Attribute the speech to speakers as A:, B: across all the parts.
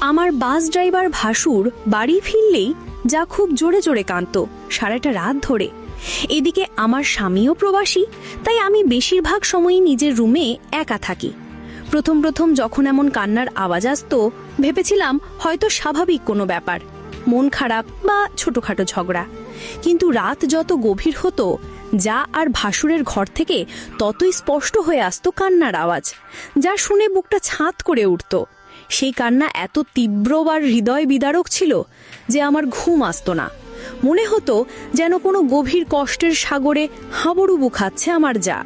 A: আমার bus driver ভাসুর বাড়ি ফিরলেই যা খুব জোরে জোরে কাঁদত, সারাটা রাত ধরে। এদিকে আমার স্বামীও প্রবাসী, তাই আমি বেশিরভাগ সময়ই নিজের রুমে একা থাকি। প্রথম প্রথম যখন এমন কান্নার আওয়াজ আসতো, ভেবেছিলাম হয়তো স্বাভাবিক কোনো ব্যাপার, মন খারাপ বা ছোটখাটো ঝগড়া। কিন্তু রাত যত গভীর হতো, যা আর ভাসুরের ঘর থেকে ততই স্পষ্ট হয়ে আসতো কান্নার আওয়াজ, যা শুনে বুকটা ছাঁত করে উঠত। সেই কান্না এত তীব্র আর হৃদয় বিদারক ছিল যে আমার ঘুম আসতো না। মনে হতো যেন কোনো গভীর কষ্টের সাগরে হাবুডুবু খাচ্ছে আমার যা।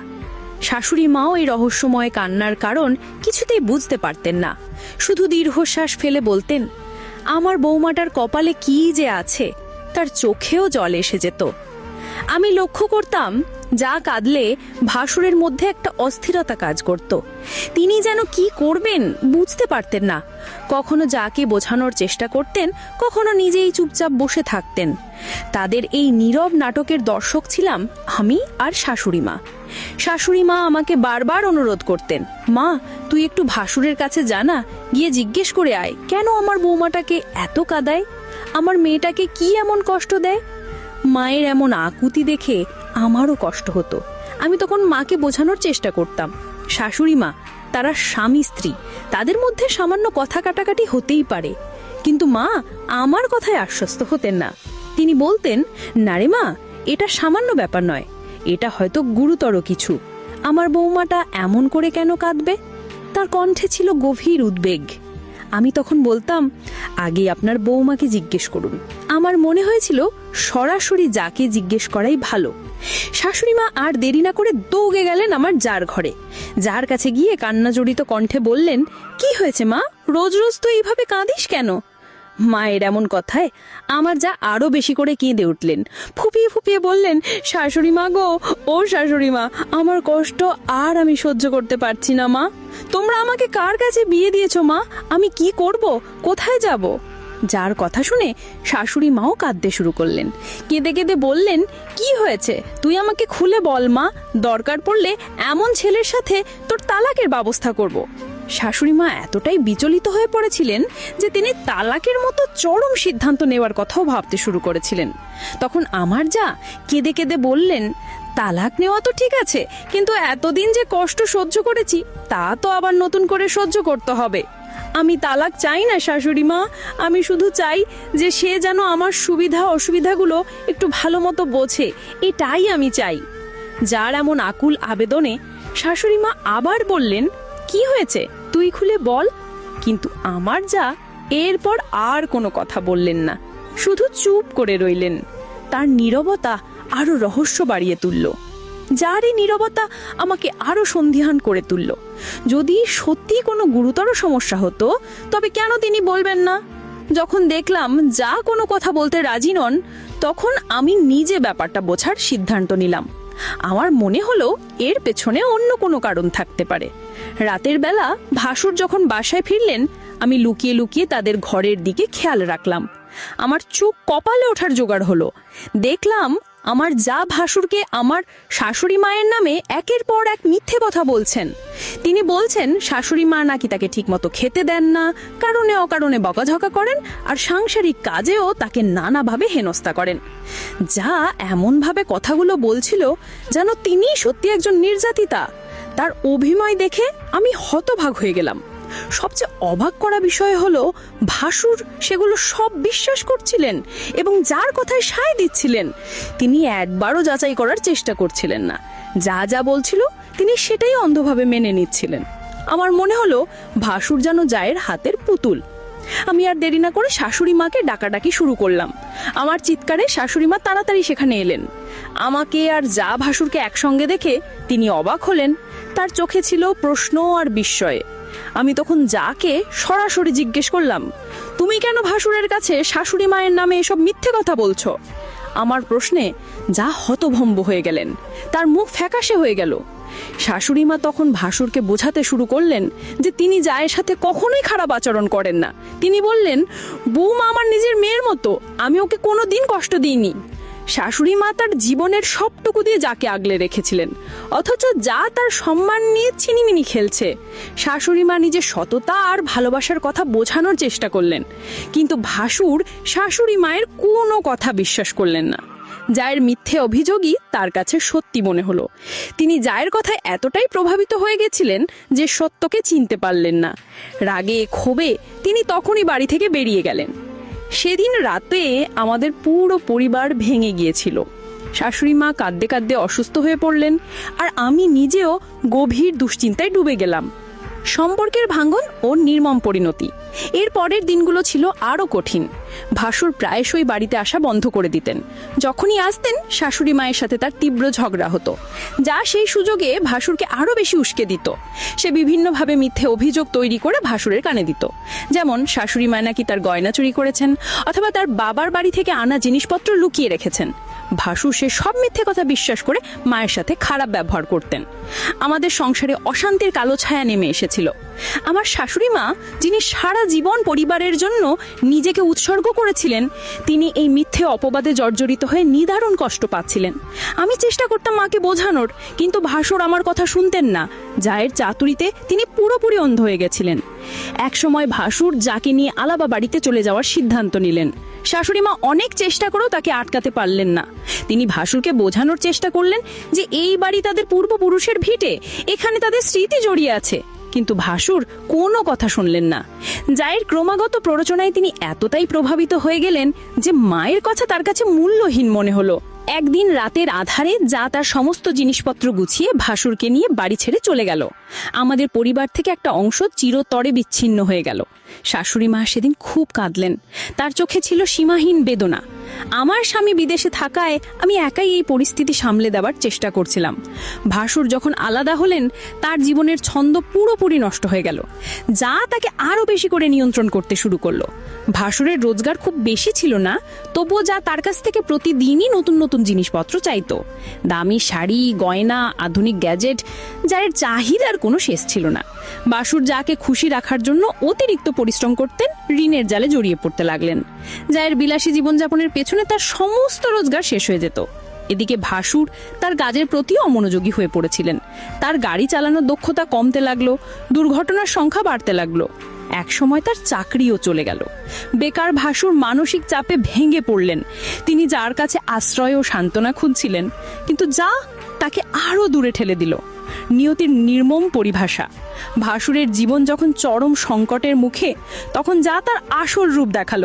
A: শাশুড়ি মাও এই রহস্যময় কান্নার কারণ কিছুতেই বুঝতে পারতেন না। শুধু দীর্ঘশ্বাস ফেলে বলতেন, আমার বৌমাটার কপালে কি যে আছে, তার চোখেও জল এসে যেত। আমি লক্ষ্য করতাম যা কাঁদলে ভাসুরের মধ্যে একটা অস্থিরতা কাজ করত। তিনি যেন কি করবেন বুঝতে পারতেন না। কখনো যাকে বোঝানোর চেষ্টা করতেন, কখনো নিজেই চুপচাপ বসে থাকতেন। তাদের এই নীরব নাটকের দর্শক ছিলাম আমি আর শাশুড়ি মা শাশুড়ি মা আমাকে বারবার অনুরোধ করতেন, মা, তুই একটু ভাসুরের কাছে জানা গিয়ে জিজ্ঞেস করে আয়, কেন আমার বৌমাটাকে এত কাদায়? আমার মেয়েটাকে কি এমন কষ্ট দেয়? মায়ের এমন আকুতি দেখে আমারও কষ্ট হতো। আমি তখন মাকে বোঝানোর চেষ্টা করতাম। শাশুড়ি মা, তারা স্বামী, স্ত্রী, তাদের মধ্যে সামান্য কথা কাটাকাটি হতেই পারে। কিন্তু মা আমার কথায় আশ্বস্ত হতেন না। তিনি বলতেন, না রে মা, এটা সামান্য ব্যাপার নয়। এটা হয়তো গুরুতর কিছু। আমার বৌমাটা এমন করে কেন কাঁদবে? তার কণ্ঠে ছিল গভীর উদ্বেগ। আমি তখন বলতাম, আগে আপনার বৌমাকে জিজ্ঞেস করুন। আমার মনে হয়েছিল সরাসরি যাকে জিজ্ঞেস করাই ভালো। শাশুড়ি মা আর দেরি না করে দৌড়ে গেলেন আমার যার ঘরে। যার কাছে গিয়ে কান্না জড়িত কণ্ঠে বললেন, কি হয়েছে মা? রোজ রোজ তো এইভাবে কাঁদিস কেন? মায়ের এমন কথায় আমার যা আরও বেশি করে কেঁদে উঠলেন। ফুপিয়ে ফুপিয়ে বললেন, শাশুড়ি মা গো, ও শাশুড়ি মা, আমার কষ্ট আর আমি সহ্য করতে পারছি না মা। তোমরা আমাকে কার কাছে বিয়ে দিয়েছ মা? আমি কি করব? কোথায় যাব? যার কথা শুনে শাশুড়ি মাও কাঁদতে শুরু করলেন। কেঁদে কেঁদে বললেন, কি হয়েছে? তুই আমাকে খুলে বল মা, দরকার পড়লে এমন ছেলের সাথে তোর তালাকের ব্যবস্থা করব। শাশুড়ি মা এতটাই বিচলিত হয়ে পড়েছিলেন যে তিনি তালাকের মতো চরম সিদ্ধান্ত নেওয়ার কথাও ভাবতে শুরু করেছিলেন। তখন আমার যা কেঁদে কেঁদে বললেন, তালাক নেওয়া তো ঠিক আছে, কিন্তু এতদিন যে কষ্ট সহ্য করেছি, তা তো আবার নতুন করে সহ্য করতে হবে। আমি তালাক চাই না, শাশুড়ি মা। আমি শুধু চাই যে সে যেন আমার সুবিধা, অসুবিধাগুলো একটু ভালো মতো বোঝে। এটাই আমি চাই। যার এমন আকুল আবেদনে শাশুড়ি মা আবার বললেন, কি হয়েছে? তুই খুলে বল। কিন্তু আমার যা, এরপর আর কোনো কথা বললেন না। শুধু চুপ করে রইলেন। তার নীরবতা আরও রহস্য বাড়িয়ে তুলল। যার এই নীরবতা আমাকে আরও সন্ধিহান করে তুলল। যদি সত্যি কোনো গুরুতর সমস্যা হতো, তবে কেন তিনি বলবেন না? যখন দেখলাম যা কোনো কথা বলতে রাজি নন, তখন আমি নিজে ব্যাপারটা বোঝার সিদ্ধান্ত নিলাম। আমার মনে হলো এর পেছনে অন্য কোনো কারণ থাকতে পারে। রাতের বেলা ভাসুর যখন বাসায় ফিরলেন, আমি লুকিয়ে লুকিয়ে তাদের ঘরের দিকে খেয়াল রাখলাম। আমার চোখ কপালে ওঠার জোগাড় হলো। দেখলাম আমার যা ভাসুরকে আমার শাশুড়ি মায়ের নামে একের পর এক মিথ্যে কথা বলছেন। তিনি বলছেন, শাশুড়ি মা নাকি তাকে ঠিকমতো খেতে দেন না, কারণে অকারণে বকাঝকা করেন আর সাংসারিক কাজেও তাকে নানাভাবে হেনস্থা করেন। যা এমনভাবে কথাগুলো বলছিল যেন তিনি সত্যি একজন নির্যাতিতা। তার অভিনয় দেখে আমি হতভাগ হয়ে গেলাম। সবচেয়ে অবাক করা বিষয় হলো, ভাসুর সেগুলো সব বিশ্বাস করছিলেন এবং যার কথায় সায় দিচ্ছিলেন, তিনি একবারও যাচাই করার চেষ্টা করছিলেন না। যা যা বলছিল, তিনি সেটাই অন্ধভাবে মেনে নিচ্ছিলেন। আমার মনে হলো, ভাসুর যেন জায়ের হাতের পুতুল। আমি আর দেরি না করে শাশুড়ি মাকে ডাকাডাকি শুরু করলাম। আমার চিৎকারে শাশুড়ি মা তাড়াতাড়ি সেখানে এলেন। আমাকে আর যা ভাসুরকে একসঙ্গে দেখে তিনি অবাক হলেন। তার চোখে ছিল প্রশ্ন আর বিস্ময়ে। আমি তখন যাকে সরাসরি জিজ্ঞেস করলাম, তুমি কেন ভাসুরের কাছে শাশুড়ি মায়ের নামে এসব মিথ্যে কথা বলছো? আমার প্রশ্নে যা হতভম্ব হয়ে গেলেন, তার মুখ ফ্যাকাশে হয়ে গেল। শাশুড়ি মা তখন ভাসুরকে বোঝাতে শুরু করলেন যে তিনি জায়ের সাথে কখনোই খারাপ আচরণ করেন না। তিনি বললেন বৌমা আমার নিজের মেয়ের মতো, আমি ওকে কোনো দিন কষ্ট দিইনি।
B: শাশুড়ি মা তার জীবনের সবটুকু দিয়ে যাকে আগলে রেখেছিলেন। অথচ যা তার সম্মান নিয়ে ছিনিমিনি খেলছে। শাশুড়ি মা নিজের সততা আর ভালোবাসার কথা বোঝানোর চেষ্টা করলেন। কিন্তু ভাসুর শাশুড়ি মায়ের কোনো কথা বিশ্বাস করলেন না। জায়ের মিথ্যে অভিযোগই তার কাছে সত্যি মনে হলো। তিনি জায়ের কথায় এতটাই প্রভাবিত হয়ে গেছিলেন যে সত্যকে চিনতে পারলেন না। রাগে, ক্ষোভে তিনি তখনই বাড়ি থেকে বেরিয়ে গেলেন। সেদিন রাতে আমাদের পুরো পরিবার ভেঙে গিয়েছিল। শাশুড়ি মা কাঁদতে কাঁদতে অসুস্থ হয়ে পড়লেন, আর আমি নিজেও গভীর দুশ্চিন্তায় ডুবে গেলাম। সম্পর্কের ভাঙন ও নির্মম পরিণতি। এর পরের দিনগুলো ছিল আরও কঠিন। ভাসুর প্রায়শই বাড়িতে আসা বন্ধ করে দিতেন। যখনই আসতেন, শাশুড়ি মায়ের সাথে তার তীব্র ঝগড়া হতো। যা সেই সুযোগে ভাসুরকে আরও বেশি উস্কে দিত। সে বিভিন্নভাবে মিথ্যে অভিযোগ তৈরি করে ভাসুরের কানে দিত। যেমন, শাশুড়ি মায় নাকি তার গয়না চুরি করেছেন, অথবা তার বাবার বাড়ি থেকে আনা জিনিসপত্র লুকিয়ে রেখেছেন। ভাসু সে সব মিথ্যে কথা বিশ্বাস করে মায়ের সাথে খারাপ ব্যবহার করতেন। আমাদের সংসারে অশান্তির কালো ছায়া নেমে এসেছিল। আমার শাশুড়ি মা, যিনি সারা জীবন পরিবারের জন্য নিজেকে উৎসর্গ করেছিলেন, তিনি এই মিথ্যে অপবাদে জর্জরিত হয়ে নিদারুণ কষ্ট পাচ্ছিলেন। আমি চেষ্টা করতাম মাকে বোঝানোর, কিন্তু ভাসুর আমার কথা শুনতেন না। জায়ের চাতুরিতে তিনি পুরোপুরি অন্ধ হয়ে গেছিলেন। একসময় ভাসুর যাকে নিয়ে আলাবা বাড়িতে চলে যাওয়ার সিদ্ধান্ত নিলেন। শাশুড়ি মা অনেক চেষ্টা করেও তাকে আটকাতে পারলেন না। তিনি ভাসুরকে বোঝানোর চেষ্টা করলেন যে, এই বাড়ি তাদের পূর্বপুরুষের ভিটে, এখানে তাদের স্মৃতি জড়িয়ে আছে। কিন্তু ভাসুর কোনো কথা শুনলেন না। জায়ের ক্রমাগত প্ররোচনায় তিনি এতটাই প্রভাবিত হয়ে গেলেন যে মায়ের কথা তার কাছে মূল্যহীন মনে হলো। একদিন রাতের আধারে যা তার সমস্ত জিনিসপত্র গুছিয়ে ভাসুরকে নিয়ে বাড়ি ছেড়ে চলে গেল। আমাদের পরিবার থেকে একটা অংশ চিরতরে বিচ্ছিন্ন হয়ে গেল। শাশুড়ি মা সেদিন খুব কাঁদলেন। তার চোখে ছিল সীমাহীন বেদনা। আমার স্বামী বিদেশে থাকায় আমি একাই এই পরিস্থিতি সামলে দেওয়ার চেষ্টা করছিলাম। ভাসুর যখন আলাদা হলেন, তার জীবনের ছন্দ পুরোপুরি নষ্ট হয়ে গেল, যা তাকে আরও বেশি করে নিয়ন্ত্রণ করতে শুরু করল। ভাসুরের রোজগার খুব বেশি ছিল না, তবুও যা তার কাছ থেকে প্রতিদিনই নতুন নতুন জিনিসপত্র চাইতো। দামি শাড়ি, গয়না, আধুনিক গ্যাজেট, যার চাহিদার কোনো শেষ ছিল না। বাসুর যাকে খুশি রাখার জন্য অতিরিক্ত পরিশ্রম করতেন, ঋণের জালে জড়িয়ে পড়তে লাগলেন যায়ের বিলাসী জীবনযাপনের পেছনে তার সমস্ত রোজগার শেষ হয়ে যেত। এদিকে ভাসুর তার কাজের প্রতি অমনোযোগী হয়ে পড়েছিলেন। তার গাড়ি চালানোর দক্ষতা কমতে লাগল, দুর্ঘটনার সংখ্যা বাড়তে লাগল। একসময় তার চাকরিও চলে গেল। বেকার ভাসুর মানসিক চাপে ভেঙে পড়লেন। তিনি যার কাছে আশ্রয় ও সান্ত্বনা খুঁজছিলেন, কিন্তু যা তাকে আরও দূরে ঠেলে দিল। নিয়তির নির্মম পরিভাষা। ভাসুরের জীবন যখন চরম সংকটের মুখে, তখন যা তার আসল রূপ দেখাল।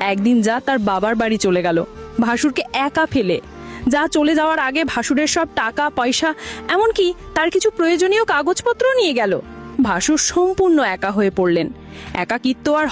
B: একদিন যা তার বাবার বাড়ি চলে গেল। ভাসুরকে একা ফেলে। যা চলে যাওয়ার আগে ভাসুরের সব টাকা, পয়সা, এমনকি তার কিছু প্রয়োজনীয় কাগজপত্র নিয়ে গেল। ভাসুর সম্পূর্ণ একা হয়ে পড়লেন। একাকিত্ব আর